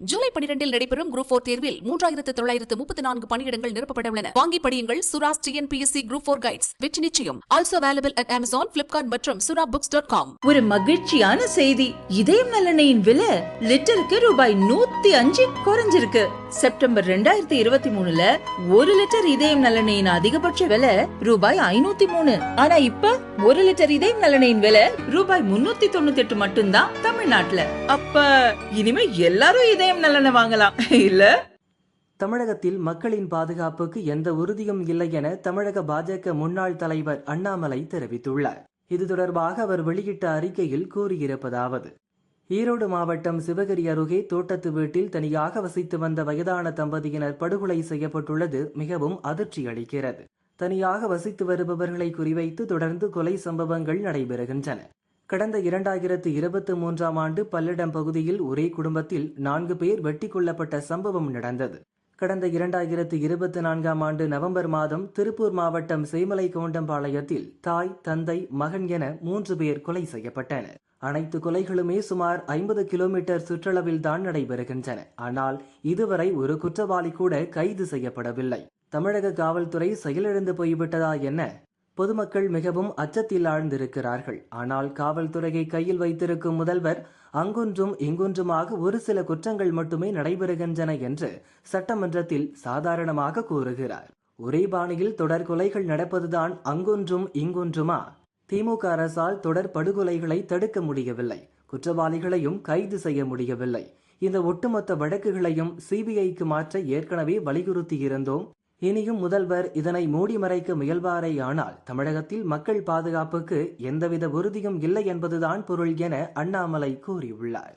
ஜூலை பனிரெண்டில் நடைபெறும் group four தேர்வில் மூன்றாயிரத்து தொள்ளாயிரத்து முப்பத்தி நான்கு பணியிடங்கள் நிரப்பப்பட உள்ளன வாங்கி படியுங்கள் Sura's TNPSC group four guides வெற்றி நிச்சயம். Also available at Amazon Flipkart மற்றும் சுரா புக்ஸ் டாட் காம் ஒரு மகிழ்ச்சியான செய்தி. இதயம் நலனையின் விலை லிட்டருக்கு ரூபாய் நூத்தி அஞ்சு குறைஞ்சிருக்கு. செப்டம்பர் ரெண்டாயிரத்தி இருபத்தி மூணுல ஒரு லிட்டர் இதயம் நலனையின் அதிகபட்ச விலை ரூபாய் ஐநூத்தி மூணு. ஆனா இப்ப ஒரு லிட்டர் இதயம் நலனையின் விலை ரூபாய் முன்னூத்தி தொண்ணூத்தி எட்டு மட்டும்தான் தமிழ்நாட்டுல. அப்ப இனிமே எல்லாரும் இதயம் நலனை வாங்கலாம். இல்ல? தமிழகத்தில் மக்களின் பாதுகாப்புக்கு எந்த உறுதியும் இல்லை என தமிழக பாஜக முன்னாள் தலைவர் அண்ணாமலை தெரிவித்துள்ளார். இது தொடர்பாக அவர் வெளியிட்ட அறிக்கையில் கூறியிருப்பதாவது ஈரோடு மாவட்டம் சிவகிரி அருகே தோட்டத்து வீட்டில் தனியாக வசித்து வந்த வயதான தம்பதியினர் படுகொலை செய்யப்பட்டுள்ளது மிகவும் அதிர்ச்சி அளிக்கிறது. தனியாக வசித்து வருபவர்களை குறிவைத்து தொடர்ந்து கொலை சம்பவங்கள் நடைபெறுகின்றன. கடந்த இரண்டாயிரத்து இருபத்தி மூன்றாம் ஆண்டு பல்லடம் பகுதியில் ஒரே குடும்பத்தில் நான்கு பேர் வெட்டி கொல்லப்பட்ட சம்பவம் நடந்தது. கடந்த இரண்டாயிரத்து இருபத்தி நான்காம் ஆண்டு நவம்பர் மாதம் திருப்பூர் மாவட்டம் சேமலை கோண்டம்பாளையத்தில் தாய் தந்தை மகன் என மூன்று பேர் கொலை செய்யப்பட்டனர். அனைத்து கொலைகளுமே சுமார் ஐம்பது கிலோமீட்டர் சுற்றளவில் தான் நடைபெறுகின்றன. ஆனால் இதுவரை ஒரு குற்றவாளி கூட கைது செய்யப்படவில்லை. தமிழக காவல்துறை செயலிழந்து போய்விட்டதா என்ன? பொதுமக்கள் மிகவும் அச்சத்தில் ஆழ்ந்திருக்கிறார்கள். ஆனால் காவல்துறையை கையில் வைத்திருக்கும் முதல்வர் அங்கொன்றும் இங்கொன்றுமாக ஒரு சில குற்றங்கள் மட்டுமே நடைபெறுகின்றன என்று சட்டமன்றத்தில் சாதாரணமாக கூறுகிறார். ஒரே பாணியில் தொடர் கொலைகள் நடப்பதுதான் அங்கொன்றும் இங்கொன்றுமா? திமுக அரசால் தொடர் படுகொலைகளை தடுக்க முடியவில்லை. குற்றவாளிகளையும் கைது செய்ய முடியவில்லை. இந்த ஒட்டுமொத்த வழக்குகளையும் சிபிஐக்கு மாற்ற ஏற்கனவே வலியுறுத்தியிருந்தோம். இனியும் முதல்வர் இதனை மூடி மறைக்க முயல்வாரே ஆனால் தமிழகத்தில் மக்கள் பாதுகாப்புக்கு எந்தவித உறுதியும் இல்லை என்பதுதான் பொருள் என அண்ணாமலை கூறியுள்ளார்.